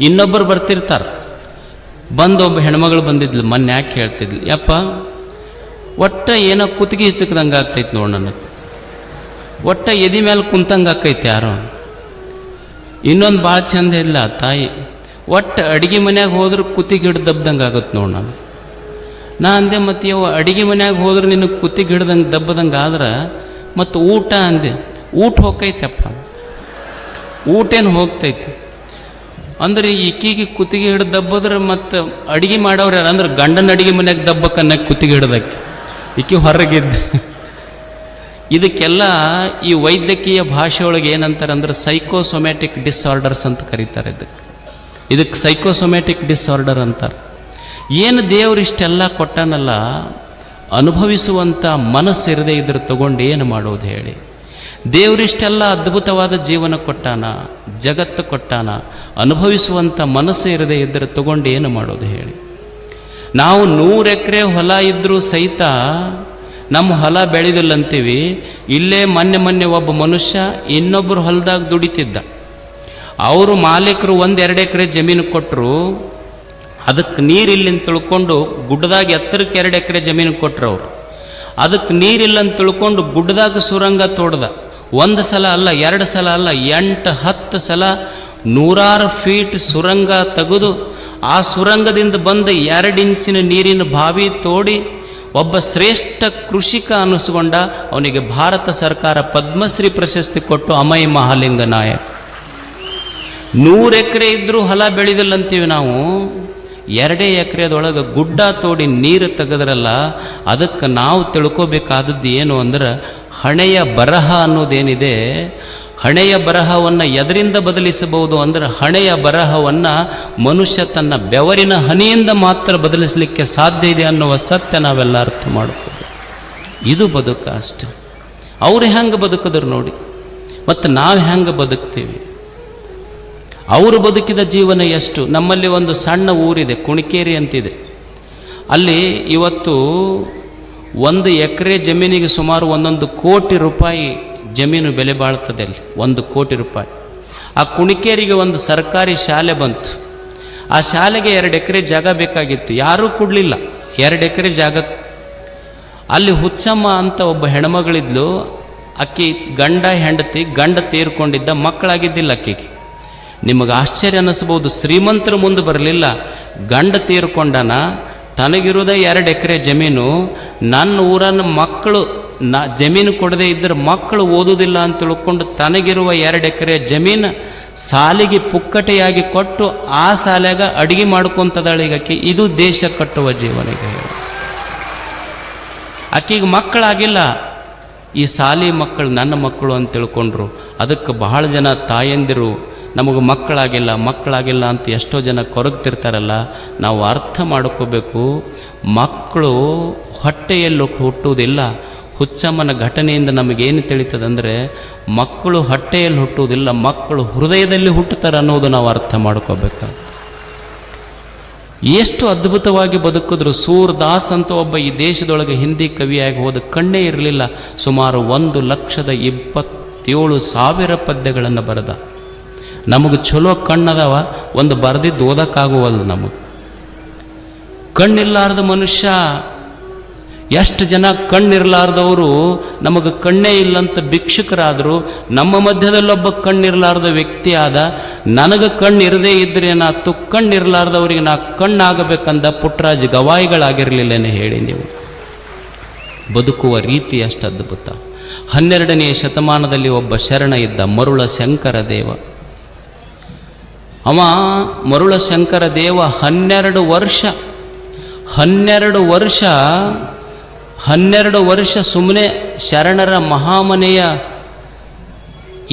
ಇನ್ನೊಬ್ಬರು ಬರ್ತಿರ್ತಾರೆ. ಬಂದು ಒಬ್ಬ ಹೆಣ್ಮಗಳು ಬಂದಿದ್ಲು, ಮೊನ್ನೆ ಯಾಕೆ ಹೇಳ್ತಿದ್ಲು, ಯಪ್ಪ, ಒಟ್ಟ ಏನೋ ಕುತ್ತಿಗೆ ಹಿಚಕ್ದಂಗೆ ಆಗ್ತೈತೆ ನೋಡಿ ನನಗೆ. ಒಟ್ಟ ಎದಿ ಮೇಲೆ ಕುಂತಂಗೆ ಆಕೈತೆ ಯಾರೋ. ಇನ್ನೊಂದು ಭಾಳ ಚಂದ ಇಲ್ಲ ತಾಯಿ. ಒಟ್ಟು ಅಡುಗೆ ಮನ್ಯಾಗ ಹೋದ್ರೆ ಕುತ್ತಿಗೆ ಹಿಡ್ದು ದಬ್ದಂಗೆ ಆಗುತ್ತೆ ನೋಡಿ ನಾನು. ನಾ ಅಂದೆ, ಮತ್ತು ಯಾವ ಅಡುಗೆ ಮನ್ಯಾಗ ಹೋದ್ರೆ ನಿನಗೆ ಕುತ್ತಿಗೆ ಹಿಡ್ದಂಗೆ ದಬ್ಬದಂಗೆ ಆದ್ರೆ ಮತ್ತು ಊಟ ಅಂದೆ. ಊಟ ಹೋಗ್ತೈತಪ್ಪ ಊಟೇನು ಹೋಗ್ತೈತಿ. ಅಂದ್ರೆ ಈಕಿಗೆ ಕುತ್ತಿಗೆ ಹಿಡ್ದು ದಬ್ಬದ್ರೆ ಮತ್ತು ಅಡಿಗೆ ಮಾಡೋರು ಯಾರು? ಅಂದ್ರೆ ಗಂಡನ ಅಡಿಗೆ ಮನೆಯಾಗ ದಬ್ಬಕ್ಕನ್ನ ಕುತ್ತಿಗೆ ಹಿಡ್ದಕ್ಕೆ. ಈಕಿ ಹೊರಗಿದ್ದ. ಇದಕ್ಕೆಲ್ಲ ಈ ವೈದ್ಯಕೀಯ ಭಾಷೆ ಒಳಗೆ ಏನಂತಾರೆ ಅಂದ್ರೆ ಸೈಕೋಸೊಮ್ಯಾಟಿಕ್ ಡಿಸಾರ್ಡರ್ಸ್ ಅಂತ ಕರೀತಾರೆ ಇದಕ್ಕೆ. ಇದಕ್ಕೆ ಸೈಕೋಸೊಮ್ಯಾಟಿಕ್ ಡಿಸಾರ್ಡರ್ ಅಂತಾರೆ. ಏನು ದೇವ್ರು ಇಷ್ಟೆಲ್ಲ ಕೊಟ್ಟನಲ್ಲ ಅನುಭವಿಸುವಂಥ ಮನಸ್ಸಿರದೆ ಇದ್ರ ತಗೊಂಡು ಏನು ಮಾಡೋದು ಹೇಳಿ? ದೇವರಿಷ್ಟೆಲ್ಲ ಅದ್ಭುತವಾದ ಜೀವನ ಕೊಟ್ಟಾನ, ಜಗತ್ತು ಕೊಟ್ಟಾನ ಅನುಭವಿಸುವಂಥ ಮನಸ್ಸು ಇರದೆ ಇದ್ದರೆ ತಗೊಂಡು ಏನು ಮಾಡೋದು ಹೇಳಿ. ನಾವು ನೂರು ಎಕರೆ ಹೊಲ ಇದ್ದರೂ ಸಹಿತ ನಮ್ಮ ಹೊಲ ಬೆಳೆದಿಲ್ಲ ಅಂತೀವಿ ಇಲ್ಲೇ ಮೊನ್ನೆ ಮೊನ್ನೆ ಒಬ್ಬ ಮನುಷ್ಯ ಇನ್ನೊಬ್ಬರು ಹೊಲದಾಗ ದುಡಿತಿದ್ದ. ಅವರು ಮಾಲೀಕರು ಒಂದು ಎರಡು ಎಕರೆ ಜಮೀನು ಕೊಟ್ಟರು ಅದಕ್ಕೆ ನೀರು ಇಲ್ಲಿಂದ ತಿಳ್ಕೊಂಡು ಗುಡ್ಡದಾಗ ಎತ್ತರಕ್ಕೆ ಎರಡು ಎಕರೆ ಜಮೀನು ಕೊಟ್ಟರು ಅವರು. ಅದಕ್ಕೆ ನೀರಿಲ್ಲ ಅಂತ ತಿಳ್ಕೊಂಡು ಗುಡ್ಡದಾಗ ಸುರಂಗ ತೋಡ್ದ. ಒಂದು ಸಲ ಅಲ್ಲ, ಎರಡು ಸಲ ಅಲ್ಲ, ಎಂಟು, ಹತ್ತು ಸಲ ನೂರಾರು ಫೀಟ್ ಸುರಂಗ ತೆಗೆದು ಆ ಸುರಂಗದಿಂದ ಬಂದ ಎರಡು ಇಂಚಿನ ನೀರಿನ ಬಾವಿ ತೋಡಿ ಒಬ್ಬ ಶ್ರೇಷ್ಠ ಕೃಷಿಕ ಅನಿಸ್ಕೊಂಡ ಅವನಿಗೆ ಭಾರತ ಸರ್ಕಾರ ಪದ್ಮಶ್ರೀ ಪ್ರಶಸ್ತಿ ಕೊಟ್ಟು ಅಮಯ ಮಹಾಲಿಂಗ ನಾಯಕ್. ನೂರು ಎಕರೆ ಇದ್ದರೂ ಹೊಲ ಬೆಳೆದಿಲ್ಲ ಅಂತೀವಿ ನಾವು. ಎರಡೇ ಎಕರೆದೊಳಗೆ ಗುಡ್ಡ ತೋಡಿ ನೀರು ತೆಗೆದ್ರಲ್ಲ, ಅದಕ್ಕೆ ನಾವು ತಿಳ್ಕೊಬೇಕಾದದ್ದು ಏನು ಅಂದ್ರೆ ಹಣೆಯ ಬರಹ ಅನ್ನೋದೇನಿದೆ? ಹಣೆಯ ಬರಹವನ್ನು ಎದರಿಂದ ಬದಲಿಸಬಹುದು ಅಂದರೆ ಹಣೆಯ ಬರಹವನ್ನು ಮನುಷ್ಯ ತನ್ನ ಬೆವರಿನ ಹನಿಯಿಂದ ಮಾತ್ರ ಬದಲಿಸಲಿಕ್ಕೆ ಸಾಧ್ಯ ಇದೆ ಅನ್ನುವ ಸತ್ಯ ನಾವೆಲ್ಲ ಅರ್ಥ ಮಾಡ್ಕೋಬೇಕು ಇದು ಬದುಕ ಅಷ್ಟೆ. ಅವ್ರು ಹೆಂಗೆ ಬದುಕಿದ್ರು ನೋಡಿ. ಮತ್ತು ನಾವು ಹೆಂಗೆ ಬದುಕ್ತೀವಿ? ಅವರು ಬದುಕಿದ ಜೀವನ ಎಷ್ಟು? ನಮ್ಮಲ್ಲಿ ಒಂದು ಸಣ್ಣ ಊರಿದೆ, ಕುಣಿಕೇರಿ ಅಂತಿದೆ. ಅಲ್ಲಿ ಇವತ್ತು ಒಂದು ಎಕರೆ ಜಮೀನಿಗೆ ಸುಮಾರು ಒಂದೊಂದು ಕೋಟಿ ರೂಪಾಯಿ ಜಮೀನು ಬೆಲೆ ಬಾಳ್ತದೆ ಅಲ್ಲಿ, ಒಂದು ಕೋಟಿ ರೂಪಾಯಿ. ಆ ಕುಣಿಕೇರಿಗೆ ಒಂದು ಸರ್ಕಾರಿ ಶಾಲೆ ಬಂತು. ಆ ಶಾಲೆಗೆ ಎರಡು ಎಕರೆ ಜಾಗ ಬೇಕಾಗಿತ್ತು, ಯಾರೂ ಕೊಡಲಿಲ್ಲ. ಎರಡು ಎಕರೆ ಜಾಗ. ಅಲ್ಲಿ ಹುಚ್ಚಮ್ಮ ಅಂತ ಒಬ್ಬ ಹೆಣ್ಮಗಳಿದ್ಲು ಅಕ್ಕಿ ಗಂಡ ಹೆಂಡತಿ, ಗಂಡ ತೀರ್ಕೊಂಡಿದ್ದ, ಮಕ್ಕಳಾಗಿದ್ದಿಲ್ಲ ಅಕ್ಕಿಗೆ ನಿಮಗೆ ಆಶ್ಚರ್ಯ ಅನ್ನಿಸ್ಬೋದು ಶ್ರೀಮಂತರ ಮುಂದೆ ಬರಲಿಲ್ಲ. ಗಂಡ ತೀರ್ಕೊಂಡನ ತನಗಿರೋದೇ ಎರಡು ಎಕರೆ ಜಮೀನು, ನನ್ನ ಊರನ್ನ ಮಕ್ಕಳು, ನಾ ಜಮೀನು ಕೊಡದೇ ಇದ್ದರೆ ಮಕ್ಕಳು ಓದುವುದಿಲ್ಲ ಅಂತ ತಿಳ್ಕೊಂಡು ತನಗಿರುವ ಎರಡು ಎಕರೆ ಜಮೀನು ಸಾಲಿಗೆ ಪುಕ್ಕಟೆಯಾಗಿ ಕೊಟ್ಟು ಆ ಸಾಲಾಗ ಅಡುಗೆ ಮಾಡ್ಕೊಂತದಾಳೆ ಈಗ ಆಕಿ. ಇದು ದೇಶ ಕಟ್ಟುವ ಜೀವನ ಈಗ ಹೇಳು. ಮಕ್ಕಳಾಗಿಲ್ಲ. ಈ ಸಾಲಿ ಮಕ್ಕಳು ನನ್ನ ಮಕ್ಕಳು ಅಂತ ತಿಳ್ಕೊಂಡ್ರು. ಅದಕ್ಕೆ ಬಹಳ ಜನ ತಾಯಂದಿರು ನಮಗೆ ಮಕ್ಕಳಾಗಿಲ್ಲ ಮಕ್ಕಳಾಗಿಲ್ಲ ಅಂತ ಎಷ್ಟೋ ಜನ ಕೊರಗ್ತಿರ್ತಾರಲ್ಲ, ನಾವು ಅರ್ಥ ಮಾಡ್ಕೋಬೇಕು. ಮಕ್ಕಳು ಹೊಟ್ಟೆಯಲ್ಲಿ ಹುಟ್ಟುವುದಿಲ್ಲ. ಹುಚ್ಚಮ್ಮನ ಘಟನೆಯಿಂದ ನಮಗೇನು ತಿಳಿತದಂದರೆ, ಮಕ್ಕಳು ಹೊಟ್ಟೆಯಲ್ಲಿ ಹುಟ್ಟುವುದಿಲ್ಲ, ಮಕ್ಕಳು ಹೃದಯದಲ್ಲಿ ಹುಟ್ಟುತ್ತಾರೆ ಅನ್ನೋದು ನಾವು ಅರ್ಥ ಮಾಡ್ಕೋಬೇಕು. ಎಷ್ಟು ಅದ್ಭುತವಾಗಿ ಬದುಕಿದ್ರು, ಸೂರ್ದಾಸ್ ಅಂತ ಒಬ್ಬ ಈ ದೇಶದೊಳಗೆ ಹಿಂದಿ ಕವಿಯಾಗಿ ಹೋದ ಕಣ್ಣೇ ಇರಲಿಲ್ಲ. ಸುಮಾರು ಒಂದು ಲಕ್ಷದ ಇಪ್ಪತ್ತೇಳು ಸಾವಿರ ಪದ್ಯಗಳನ್ನು ಬರೆದ. ನಮಗೆ ಚಲೋ ಕಣ್ಣದವ, ಒಂದು ಬರೆದಿದ್ದು ಓದಕ್ಕಾಗುವಲ್ಲ ನಮಗೆ. ಕಣ್ಣಿಲ್ಲಾರದ ಮನುಷ್ಯ, ಎಷ್ಟು ಜನ ಕಣ್ಣಿರ್ಲಾರ್ದವರು, ನಮಗೆ ಕಣ್ಣೇ ಇಲ್ಲಂತ ಭಿಕ್ಷುಕರಾದರು, ನಮ್ಮ ಮಧ್ಯದಲ್ಲೊಬ್ಬ ಕಣ್ಣಿರ್ಲಾರ್ದ ವ್ಯಕ್ತಿ ಆದ, ನನಗೆ ಕಣ್ಣಿರದೇ ಇದ್ರೆ ನಾ ತು ಕಣ್ಣಿರ್ಲಾರ್ದವ್ರಿಗೆ ನಾ ಕಣ್ಣಾಗಬೇಕಂದ ಪುಟ್ಟರಾಜ್ ಗವಾಯಿಗಳಾಗಿರಲಿಲ್ಲನೆ ಹೇಳಿ ನೀವು. ಬದುಕುವ ರೀತಿ ಅಷ್ಟು ಅದ್ಭುತ ಹನ್ನೆರಡನೆಯ ಶತಮಾನದಲ್ಲಿ ಒಬ್ಬ ಶರಣ ಇದ್ದ ಮರುಳ ಶಂಕರ ದೇವ ಅವ ಮರುಳ ಶಂಕರ ದೇವ ಹನ್ನೆರಡು ವರ್ಷ ಹನ್ನೆರಡು ವರ್ಷ ಹನ್ನೆರಡು ವರ್ಷ ಸುಮ್ಮನೆ ಶರಣರ ಮಹಾಮನೆಯ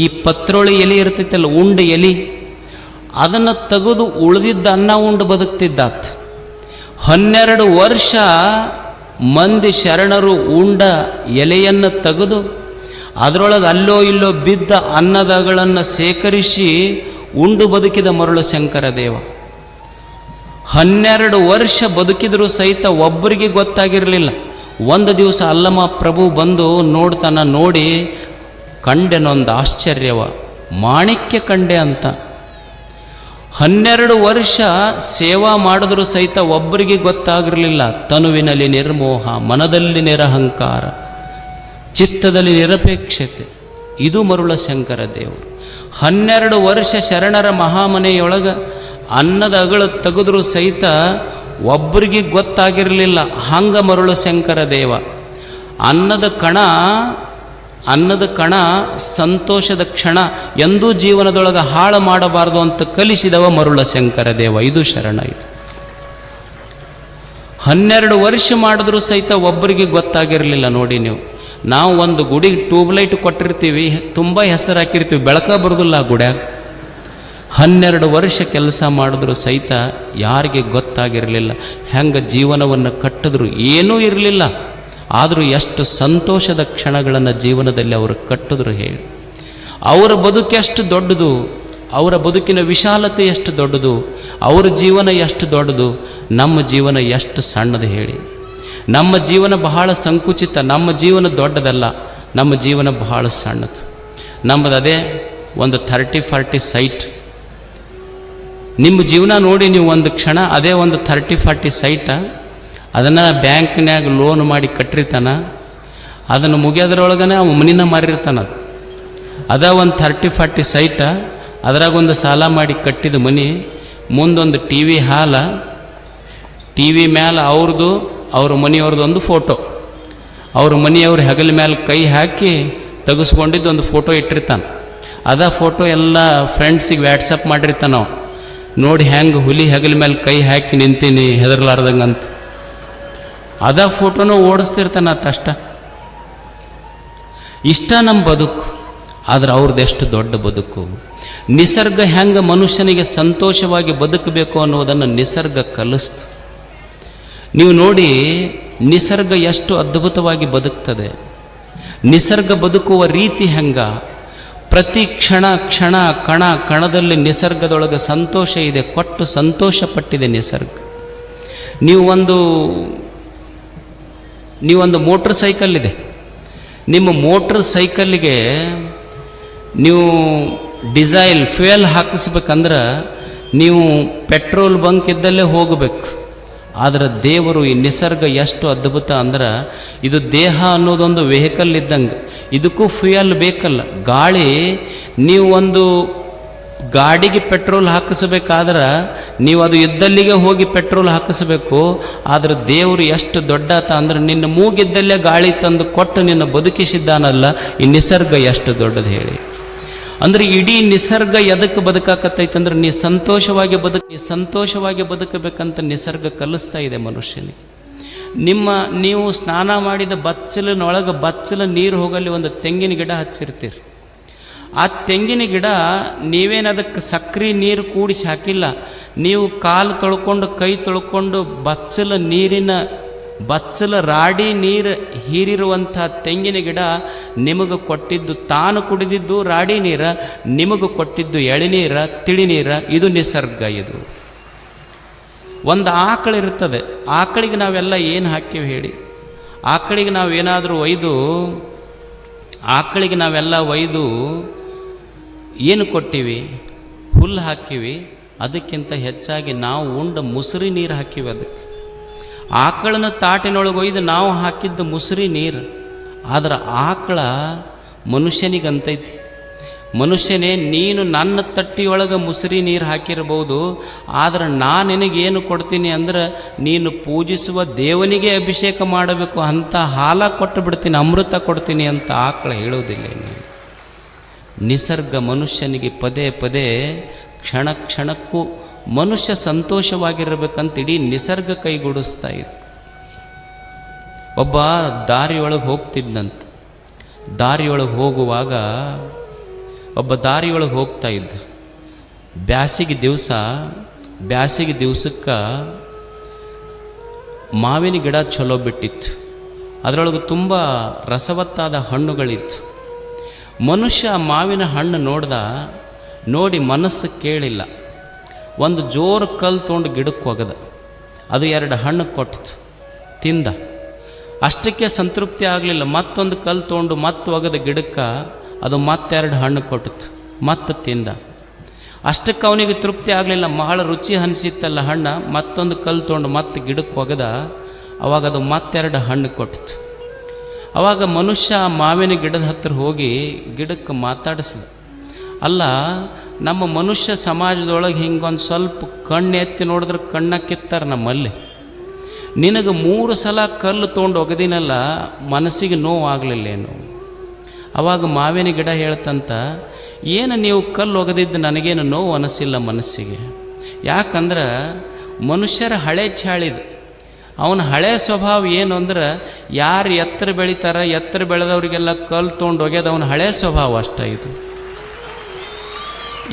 ಈ ಪತ್ರೊಳಿ ಎಲೆ ಇರ್ತೈತಲ್ಲ, ಉಂಡ ಎಲಿ, ಅದನ್ನು ತೆಗೆದು ಉಳಿದಿದ್ದ ಅನ್ನ ಉಂಡು ಬದುಕ್ತಿದ್ದಾತ್. ಹನ್ನೆರಡು ವರ್ಷ ಮಂದಿ ಶರಣರು ಉಂಡ ಎಲೆಯನ್ನು ತೆಗೆದು, ಅದರೊಳಗೆ ಅಲ್ಲೋ ಇಲ್ಲೋ ಬಿದ್ದ ಅನ್ನದಗಳನ್ನು ಸೇಕರಿಸಿ ಉಂಡು ಬದುಕಿದ ಮರುಳು ಶಂಕರ ದೇವ. ಹನ್ನೆರಡು ವರ್ಷ ಬದುಕಿದರೂ ಸಹಿತ ಒಬ್ಬರಿಗೆ ಗೊತ್ತಾಗಿರಲಿಲ್ಲ. ಒಂದು ದಿವಸ ಅಲ್ಲಮ್ಮ ಪ್ರಭು ಬಂದು ನೋಡ್ತಾನ ನೋಡಿ, ಕಂಡೆನೊಂದು ಆಶ್ಚರ್ಯವ, ಮಾಣಿಕ್ಯ ಕಂಡೆ ಅಂತ. ಹನ್ನೆರಡು ವರ್ಷ ಸೇವಾ ಮಾಡಿದರೂ ಸಹಿತ ಒಬ್ಬರಿಗೆ ಗೊತ್ತಾಗಿರಲಿಲ್ಲ. ತನುವಿನಲ್ಲಿ ನಿರ್ಮೋಹ, ಮನದಲ್ಲಿ ನಿರಹಂಕಾರ, ಚಿತ್ತದಲ್ಲಿ ನಿರಪೇಕ್ಷತೆ. ಇದು ಮರುಳ ಶಂಕರ ದೇವರು. ಹನ್ನೆರಡು ವರ್ಷ ಶರಣರ ಮಹಾಮನೆಯೊಳಗೆ ಅನ್ನದ ಅಗಳು ತೆಗೆದ್ರೂ ಸಹಿತ ಒಬ್ರಿಗೆ ಗೊತ್ತಾಗಿರಲಿಲ್ಲ. ಹಂಗ ಮರುಳ ಶಂಕರ ದೇವ. ಅನ್ನದ ಕಣ ಅನ್ನದ ಕಣ ಸಂತೋಷದ ಕ್ಷಣ ಎಂದೂ ಜೀವನದೊಳಗೆ ಹಾಳು ಮಾಡಬಾರದು ಅಂತ ಕಲಿಸಿದವ ಮರುಳ ಶಂಕರ ದೇವ. ಇದು ಶರಣ ಇದು. ಹನ್ನೆರಡು ವರ್ಷ ಮಾಡಿದ್ರೂ ಸಹಿತ ಒಬ್ಬರಿಗೆ ಗೊತ್ತಾಗಿರಲಿಲ್ಲ ನೋಡಿ ನೀವು. ನಾವು ಒಂದು ಗುಡಿಗೆ ಟ್ಯೂಬ್ಲೈಟ್ ಕೊಟ್ಟಿರ್ತೀವಿ, ತುಂಬ ಹೆಸರು ಹಾಕಿರ್ತೀವಿ, ಬೆಳಕ ಬರೋದಿಲ್ಲ ಆ ಗುಡ್ಯಾಗ. ಹನ್ನೆರಡು ವರ್ಷ ಕೆಲಸ ಮಾಡಿದ್ರು ಸಹಿತ ಯಾರಿಗೆ ಗೊತ್ತಾಗಿರಲಿಲ್ಲ. ಹೆಂಗೆ ಜೀವನವನ್ನು ಕಟ್ಟಿದ್ರು ಏನೂ ಇರಲಿಲ್ಲ. ಆದರೂ ಎಷ್ಟು ಸಂತೋಷದ ಕ್ಷಣಗಳನ್ನು ಜೀವನದಲ್ಲಿ ಅವರು ಕಟ್ಟಿದ್ರು ಹೇಳಿ. ಅವರ ಬದುಕೆಷ್ಟು ದೊಡ್ಡದು, ಅವರ ಬದುಕಿನ ವಿಶಾಲತೆ ಎಷ್ಟು ದೊಡ್ಡದು, ಅವರ ಜೀವನ ಎಷ್ಟು ದೊಡ್ಡದು, ನಮ್ಮ ಜೀವನ ಎಷ್ಟು ಸಣ್ಣದು ಹೇಳಿ. ನಮ್ಮ ಜೀವನ ಬಹಳ ಸಂಕುಚಿತ, ನಮ್ಮ ಜೀವನ ದೊಡ್ಡದಲ್ಲ, ನಮ್ಮ ಜೀವನ ಬಹಳ ಸಣ್ಣದು. ನಮ್ಮದು ಅದೇ ಒಂದು ಥರ್ಟಿ ಫಾರ್ಟಿ ಸೈಟ್. ನಿಮ್ಮ ಜೀವನ ನೋಡಿ ನೀವು ಒಂದು ಕ್ಷಣ ಅದೇ ಒಂದು ಥರ್ಟಿ ಫಾರ್ಟಿ ಸೈಟ, ಅದನ್ನು ಬ್ಯಾಂಕ್ನ್ಯಾಗ ಲೋನ್ ಮಾಡಿ ಕಟ್ಟಿರ್ತಾನ, ಅದನ್ನು ಮುಗಿಯೋದ್ರೊಳಗನೆ ಅವ ಮನಿನ ಮಾರಿರ್ತಾನ ಅದು. ಅದ ಒಂದು ಥರ್ಟಿ ಫಾರ್ಟಿ ಸೈಟ, ಅದರಾಗ ಒಂದು ಸಾಲ ಮಾಡಿ ಕಟ್ಟಿದ ಮನಿ, ಮುಂದೊಂದು ಟಿ ವಿ ಹಾಲ, ಟಿ ವಿ ಮ್ಯಾಲ ಅವ್ರದ್ದು ಅವ್ರ ಮನೆಯವ್ರದ್ದು ಒಂದು ಫೋಟೋ. ಅವ್ರ ಮನೆಯವ್ರ ಹೆಗಲ ಮೇಲೆ ಕೈ ಹಾಕಿ ತೆಗೆಸ್ಕೊಂಡಿದ್ದು ಒಂದು ಫೋಟೋ ಇಟ್ಟಿರ್ತಾನೆ. ಅದ ಫೋಟೋ ಎಲ್ಲ ಫ್ರೆಂಡ್ಸಿಗೆ ವ್ಯಾಟ್ಸಪ್ ಮಾಡಿರ್ತಾನ ನಾವು ನೋಡಿ ಹೆಂಗೆ ಹುಲಿ ಹೆಗಲ ಮೇಲೆ ಕೈ ಹಾಕಿ ನಿಂತೀನಿ ಹೆದರ್ಲಾರ್ದಂಗಂತ. ಅದ ಫೋಟೋನು ಓಡಿಸ್ತಿರ್ತಾನ ಅಷ್ಟ. ಇಷ್ಟ ನಮ್ಮ ಬದುಕು, ಆದ್ರೆ ಅವ್ರದ್ದು ಎಷ್ಟು ದೊಡ್ಡ ಬದುಕು. ನಿಸರ್ಗ ಹೆಂಗೆ ಮನುಷ್ಯನಿಗೆ ಸಂತೋಷವಾಗಿ ಬದುಕಬೇಕು ಅನ್ನೋದನ್ನು ನಿಸರ್ಗ ಕಲಿಸ್ತು. ನೀವು ನೋಡಿ, ನಿಸರ್ಗ ಎಷ್ಟು ಅದ್ಭುತವಾಗಿ ಬದುಕ್ತದೆ. ನಿಸರ್ಗ ಬದುಕುವ ರೀತಿ ಹೆಂಗ? ಪ್ರತಿ ಕ್ಷಣ ಕ್ಷಣ, ಕಣ, ಕಣದಲ್ಲಿ ನಿಸರ್ಗದೊಳಗೆ ಸಂತೋಷ ಇದೆ, ಕೊಟ್ಟು ಸಂತೋಷ ಪಟ್ಟಿದೆ ನಿಸರ್ಗ. ನೀವು ಒಂದು ನೀವೊಂದು ಮೋಟ್ರ್ ಸೈಕಲ್ ಇದೆ. ನಿಮ್ಮ ಮೋಟ್ರ್ ಸೈಕಲ್ಲಿಗೆ ನೀವು ಡಿಸೈಲ್ ಫ್ಯೂಯಲ್ ಹಾಕಿಸ್ಬೇಕಂದ್ರೆ ನೀವು ಪೆಟ್ರೋಲ್ ಬಂಕ್ ಇದ್ದಲ್ಲೇ ಹೋಗಬೇಕು. ಆದರೆ ದೇವರು ಈ ನಿಸರ್ಗ ಎಷ್ಟು ಅದ್ಭುತ ಅಂದ್ರೆ ಇದು ದೇಹ ಅನ್ನೋದೊಂದು ವೆಹಿಕಲ್ ಇದ್ದಂಗೆ. ಇದಕ್ಕೂ ಫ್ಯೂಯಲ್ ಬೇಕಲ್ಲ. ಗಾಳಿ, ನೀವು ಒಂದು ಗಾಡಿಗೆ ಪೆಟ್ರೋಲ್ ಹಾಕಿಸ್ಬೇಕಾದ್ರೆ ನೀವು ಅದು ಇದ್ದಲ್ಲಿಗೆ ಹೋಗಿ ಪೆಟ್ರೋಲ್ ಹಾಕಿಸ್ಬೇಕು. ಆದರೆ ದೇವರು ಎಷ್ಟು ದೊಡ್ಡಾತ ಅಂದ್ರೆ ನಿನ್ನ ಮೂಗಿದ್ದಲ್ಲೇ ಗಾಳಿ ತಂದು ಕೊಟ್ಟು ನಿನ್ನ ಬದುಕಿಸಿದ್ದಾನಲ್ಲ. ಈ ನಿಸರ್ಗ ಎಷ್ಟು ದೊಡ್ಡದು ಹೇಳಿ. ಅಂದ್ರೆ ಇಡೀ ನಿಸರ್ಗ ಎದಕ್ಕೆ ಬದುಕಾಕತ್ತೈತಂದ್ರೆ ನೀ ಸಂತೋಷವಾಗಿ ಬದುಕ, ನೀ ಸಂತೋಷವಾಗಿ ಬದುಕಬೇಕಂತ ನಿಸರ್ಗ ಕಲಿಸ್ತಾ ಇದೆ ಮನುಷ್ಯನಿಗೆ. ನಿಮ್ಮ ನೀವು ಸ್ನಾನ ಮಾಡಿದ ಬಚ್ಚಲಿನೊಳಗೆ ಬಚ್ಚಲ ನೀರು ಹೋಗಲಿ ಒಂದು ತೆಂಗಿನ ಗಿಡ ಹಚ್ಚಿರ್ತೀರಿ. ಆ ತೆಂಗಿನ ಗಿಡ ನೀವೇನು ಅದಕ್ಕೆ ಸಕ್ರೆ ನೀರು ಕೂಡಿಸಿ ಹಾಕಿಲ್ಲ, ನೀವು ಕಾಲು ತೊಳ್ಕೊಂಡು ಕೈ ತೊಳ್ಕೊಂಡು ಬಚ್ಚಲ ನೀರಿನ ಬಚ್ಚಲ ರಾಡಿ ನೀರು ಹೀರಿರುವಂಥ ತೆಂಗಿನ ಗಿಡ ನಿಮಗೆ ಕೊಟ್ಟಿದ್ದು ತಾನು ಕುಡಿದಿದ್ದು ರಾಡಿ ನೀರ, ನಿಮಗೆ ಕೊಟ್ಟಿದ್ದು ಎಳೆನೀರ ತಿಳಿನೀರ ಇದು ನಿಸರ್ಗ ಇದು. ಒಂದು ಆಕಳು ಇರ್ತದೆ, ಆಕಳಿಗೆ ನಾವೆಲ್ಲ ಏನು ಹಾಕಿವಿ ಹೇಳಿ? ಆಕಳಿಗೆ ನಾವೇನಾದರೂ ಒಯ್ದು, ಆಕಳಿಗೆ ನಾವೆಲ್ಲ ಒಯ್ದು ಏನು ಕೊಟ್ಟಿವಿ? ಹುಲ್ಲು ಹಾಕಿವಿ ಅದಕ್ಕಿಂತ ಹೆಚ್ಚಾಗಿ ನಾವು ಉಂಡ ಮುಸುರಿ ನೀರು ಹಾಕಿವಿ ಅದಕ್ಕೆ. ಆಕಳನ ತಾಟಿನೊಳಗೊಯ್ದು ನಾವು ಹಾಕಿದ್ದ ಮುಸುರಿ ನೀರು, ಆದ್ರೆ ಆಕಳ ಮನುಷ್ಯನಿಗಂತೈತಿ. ಮನುಷ್ಯನೇ, ನೀನು ನನ್ನ ತಟ್ಟಿಯೊಳಗೆ ಮುಸುರಿ ನೀರು ಹಾಕಿರ್ಬೋದು ಆದ್ರೆ ನಾನು ನಿನಗೇನು ಕೊಡ್ತೀನಿ ಅಂದ್ರೆ ನೀನು ಪೂಜಿಸುವ ದೇವನಿಗೆ ಅಭಿಷೇಕ ಮಾಡಬೇಕು, ಅಂತ ಹಾಲ ಕೊಟ್ಟು ಬಿಡ್ತೀನಿ, ಅಮೃತ ಕೊಡ್ತೀನಿ ಅಂತ ಆಕಳ ಹೇಳೋದಿಲ್ಲ ನೀನು ನಿಸರ್ಗ ಮನುಷ್ಯನಿಗೆ ಪದೇ ಪದೇ ಕ್ಷಣ ಕ್ಷಣಕ್ಕೂ ಮನುಷ್ಯ ಸಂತೋಷವಾಗಿರಬೇಕಂತ ಇಡೀ ನಿಸರ್ಗ ಕೈಗೂಡಿಸ್ತಾ ಇದೆ ಒಬ್ಬ ದಾರಿಯೊಳಗೆ ಹೋಗ್ತಿದ್ದಂತ ದಾರಿಯೊಳಗೆ ಹೋಗುವಾಗ ಒಬ್ಬ ದಾರಿಯೊಳಗೆ ಹೋಗ್ತಾ ಇದ್ದ. ಬ್ಯಾಸಿಗೆ ದಿವಸ, ಬ್ಯಾಸಿಗೆ ದಿವಸಕ್ಕೆ ಮಾವಿನ ಗಿಡ ಚಲೋ ಬಿಟ್ಟಿತ್ತು. ಅದರೊಳಗೆ ತುಂಬ ರಸವತ್ತಾದ ಹಣ್ಣುಗಳಿತ್ತು. ಮನುಷ್ಯ ಮಾವಿನ ಹಣ್ಣು ನೋಡ್ದ, ನೋಡಿ ಮನಸ್ಸು ಕೇಳಿಲ್ಲ. ಒಂದು ಜೋರು ಕಲ್ಲು ತೊಗೊಂಡು ಗಿಡಕ್ಕೆ ಹೋಗದ ಅದು ಎರಡು ಹಣ್ಣು ಕೊಟ್ಟಿತು ತಿಂದ. ಅಷ್ಟಕ್ಕೆ ಸಂತೃಪ್ತಿ ಆಗಲಿಲ್ಲ. ಮತ್ತೊಂದು ಕಲ್ಲು ತೊಗೊಂಡು ಮತ್ತೆ ಒಗದ ಗಿಡಕ್ಕೆ ಅದು ಮತ್ತೆರಡು ಹಣ್ಣು ಕೊಟ್ಟಿತು ಮತ್ತೆ ತಿಂದ. ಅಷ್ಟಕ್ಕೆ ಅವನಿಗೆ ತೃಪ್ತಿ ಆಗಲಿಲ್ಲ. ಬಹಳ ರುಚಿ ಅನಿಸಿತ್ತಲ್ಲ ಹಣ್ಣು. ಮತ್ತೊಂದು ಕಲ್ಲು ತೊಗೊಂಡು ಮತ್ತೆ ಗಿಡಕ್ಕೆ ಒಗೆದ. ಅವಾಗ ಅದು ಮತ್ತೆರಡು ಹಣ್ಣು ಕೊಟ್ಟಿತು ಅವಾಗ ಮನುಷ್ಯ ಮಾವಿನ ಗಿಡದ ಹತ್ತಿರ ಹೋಗಿ ಗಿಡಕ್ಕೆ ಮಾತಾಡಿಸ್ದ. ಅಲ್ಲ, ನಮ್ಮ ಮನುಷ್ಯ ಸಮಾಜದೊಳಗೆ ಹಿಂಗೊಂದು ಸ್ವಲ್ಪ ಕಣ್ಣು ಎತ್ತಿ ನೋಡಿದ್ರೆ ಕಣ್ಣ ಕಿತ್ತಾರೆ ನಮ್ಮಲ್ಲಿ. ನಿನಗೆ ಮೂರು ಸಲ ಕಲ್ಲು ತೊಗೊಂಡು ಒಗದಿನಲ್ಲ, ಮನಸ್ಸಿಗೆ ನೋವು ಆಗಲಿಲ್ಲೇನು ಅವಾಗ ಮಾವಿನ ಗಿಡ ಹೇಳ್ತಂತ, ಏನು ನೀವು ಕಲ್ಲು ಒಗೆದಿದ್ದು ನನಗೇನು ನೋವು ಅನಿಸಿಲ್ಲ ಮನಸ್ಸಿಗೆ? ಯಾಕಂದ್ರೆ, ಮನುಷ್ಯರ ಹಳೆ ಚಾಳಿದು. ಅವನ ಹಳೆ ಸ್ವಭಾವ ಏನು ಅಂದ್ರೆ, ಯಾರು ಎತ್ತರ ಬೆಳೀತಾರ, ಎತ್ತರ ಬೆಳೆದವರಿಗೆಲ್ಲ ಕಲ್ಲು ತೊಗೊಂಡು ಒಗೆದು ಅವನ ಹಳೆ ಸ್ವಭಾವ ಅಷ್ಟ ಇದು.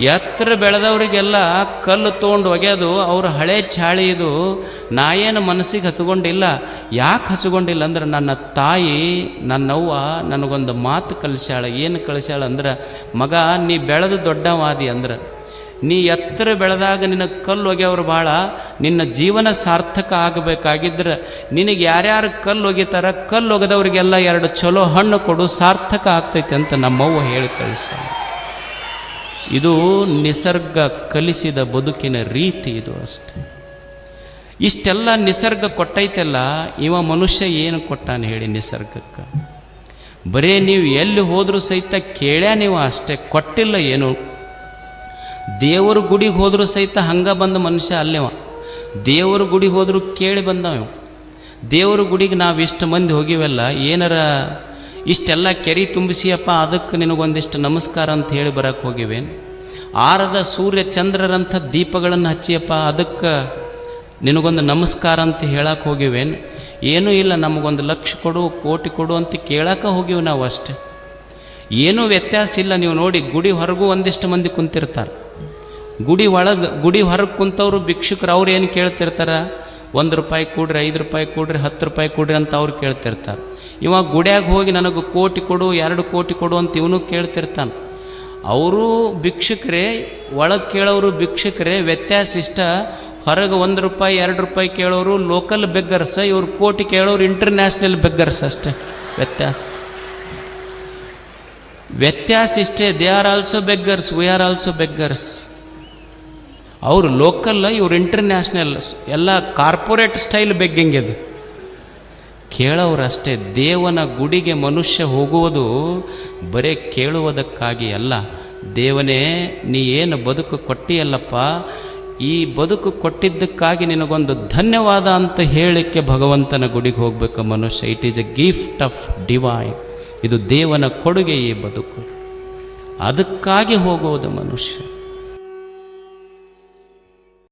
ಎತ್ತರ ಬೆಳೆದವರಿಗೆಲ್ಲ ಕಲ್ಲು ತೊಗೊಂಡು ಒಗೆಯೋದು ಅವ್ರ ಹಳೆ ಚಾಳಿ ಇದು, ನಾ ಏನು ಮನಸ್ಸಿಗೆ ಹಚ್ಕೊಂಡಿಲ್ಲ ಯಾಕೆ ಹಚ್ಕೊಂಡಿಲ್ಲ ಅಂದ್ರೆ ನನ್ನ ತಾಯಿ ನನ್ನವ್ವ ನನಗೊಂದು ಮಾತು ಕಲಿಸ್ಯಾಳ. ಏನು ಕಲಿಸ್ಯಾಳ ಅಂದ್ರೆ, ಮಗ ನೀ ಬೆಳೆದು ದೊಡ್ಡವಾದಿ ಅಂದ್ರೆ, ನೀ ಎತ್ತರ ಬೆಳೆದಾಗ ನಿನಗೆ ಕಲ್ಲು ಒಗೆಯವ್ರು ಭಾಳ ನಿನ್ನ ಜೀವನ ಸಾರ್ಥಕ ಆಗಬೇಕಾಗಿದ್ರೆ ನಿನಗೆ ಯಾರ್ಯಾರು ಕಲ್ಲು ಒಗಿತಾರ, ಕಲ್ಲು ಒಗೆದವ್ರಿಗೆಲ್ಲ ಎರಡು ಚಲೋ ಹಣ್ಣು ಕೊಡು, ಸಾರ್ಥಕ ಆಗ್ತೈತೆ ಅಂತ ನಮ್ಮವ್ವ ಹೇಳಿ ಕಳಿಸ್ತಾಳೆ. ಇದು ನಿಸರ್ಗ ಕಲಿಸಿದ ಬದುಕಿನ ರೀತಿ ಇದು ಅಷ್ಟೆ. ಇಷ್ಟೆಲ್ಲ ನಿಸರ್ಗ ಕೊಟ್ಟೈತೆಲ್ಲ, ಇವ ಮನುಷ್ಯ ಏನು ಕೊಟ್ಟಾನೆ ಹೇಳಿ ನಿಸರ್ಗಕ್ಕೆ? ಬರೇ ನೀವು ಎಲ್ಲಿ ಹೋದರೂ ಸಹಿತ ಕೇಳ್ಯಾ ನೀವು ಅಷ್ಟೇ, ಕೊಟ್ಟಿಲ್ಲ ಏನು? ದೇವರ ಗುಡಿಗೆ ಹೋದರೂ ಸಹಿತ ಹಂಗ ಬಂದ ಮನುಷ್ಯ ಅಲ್ಲೇವ? ದೇವರ ಗುಡಿಗೆ ಹೋದರೂ ಕೇಳಿ ಬಂದವ. ದೇವರ ಗುಡಿಗೆ ನಾವು ಇಷ್ಟು ಮಂದಿ ಹೋಗಿವಲ್ಲ, ಏನಾರ ಇಷ್ಟೆಲ್ಲ ಕೆರೆ ತುಂಬಿಸಿಯಪ್ಪ, ಅದಕ್ಕೆ ನಿನಗೊಂದಿಷ್ಟು ನಮಸ್ಕಾರ ಅಂತ ಹೇಳಿ ಬರಕ್ಕೆ ಹೋಗಿವೇನು? ಆರದ ಸೂರ್ಯ ಚಂದ್ರರಂಥ ದೀಪಗಳನ್ನು ಹಚ್ಚಿಯಪ್ಪ, ಅದಕ್ಕೆ ನಿನಗೊಂದು ನಮಸ್ಕಾರ ಅಂತ ಹೇಳಕ್ಕೆ ಹೋಗಿವೇನು? ಏನೂ ಇಲ್ಲ, ನಮಗೊಂದು ಲಕ್ಷ ಕೊಡು, ಕೋಟಿ ಕೊಡು ಅಂತ ಕೇಳಕ್ಕೆ ಹೋಗಿವಿ ನಾವು ಅಷ್ಟೆ. ಏನೂ ವ್ಯತ್ಯಾಸ ಇಲ್ಲ, ನೀವು ನೋಡಿ, ಗುಡಿ ಹೊರಗೂ ಒಂದಿಷ್ಟು ಮಂದಿ ಕುಂತಿರ್ತಾರೆ. ಗುಡಿ ಒಳಗೆ, ಗುಡಿ ಹೊರಗೆ ಕುಂತವ್ರು ಭಿಕ್ಷುಕರು ಅವ್ರು ಏನು ಕೇಳ್ತಿರ್ತಾರೆ? ಒಂದು ರೂಪಾಯಿ ಕೊಡ್ರಿ, ಐದು ರೂಪಾಯಿ ಕೊಡ್ರಿ, ಹತ್ತು ರೂಪಾಯಿ ಕೊಡ್ರಿ ಅಂತ ಅವ್ರು ಕೇಳ್ತಿರ್ತಾರೆ. ಇವಾಗ ಗುಡ್ಯಾಗ ಹೋಗಿ ನನಗೆ ಕೋಟಿ ಕೊಡು, ಎರಡು ಕೋಟಿ ಕೊಡು ಅಂತ ಇವನು ಕೇಳ್ತಿರ್ತಾನೆ. ಅವರು ಭಿಕ್ಷುಕರೇ, ಒಳಗೆ ಕೇಳೋರು ಭಿಕ್ಷುಕರೇ ವ್ಯತ್ಯಾಸ ಇಷ್ಟ. ಹೊರಗೆ ಒಂದು ರೂಪಾಯಿ, ಎರಡು ರೂಪಾಯಿ ಕೇಳೋರು ಲೋಕಲ್ ಬೆಗ್ಗರ್ಸ ಇವರು ಕೋಟಿ ಕೇಳೋರು ಇಂಟರ್ನ್ಯಾಷನಲ್ ಬೆಗ್ಗರ್ಸ್ ಅಷ್ಟೇ. ವ್ಯತ್ಯಾಸ. ವ್ಯತ್ಯಾಸ ಇಷ್ಟೇ. They are also beggars we are also beggars ಅವರು ಲೋಕಲ್ ಇವರು ಇಂಟರ್ನ್ಯಾಷನಲ್ ಎಲ್ಲ ಕಾರ್ಪೊರೇಟ್ ಸ್ಟೈಲ್ ಬೆಗ್ಗಿಂಗ್ ಇದು. ಕೇಳೋರು ಅಷ್ಟೇ ದೇವನ ಗುಡಿಗೆ ಮನುಷ್ಯ ಹೋಗುವುದು ಬರೇ ಕೇಳುವುದಕ್ಕಾಗಿ ಅಲ್ಲ. ದೇವನೇ, ನೀ ಏನು ಬದುಕು ಕೊಟ್ಟಿಯಲ್ಲಪ್ಪ? ಈ ಬದುಕು ಕೊಟ್ಟಿದ್ದಕ್ಕಾಗಿ ನಿನಗೊಂದು ಧನ್ಯವಾದ ಅಂತ ಹೇಳಲಿಕ್ಕೆ ಭಗವಂತನ ಗುಡಿಗೆ ಹೋಗಬೇಕು ಮನುಷ್ಯ. It is a gift of divine ಇದು ದೇವನ ಕೊಡುಗೆ ಈ ಬದುಕು. ಅದಕ್ಕಾಗಿ ಹೋಗುವುದು ಮನುಷ್ಯ.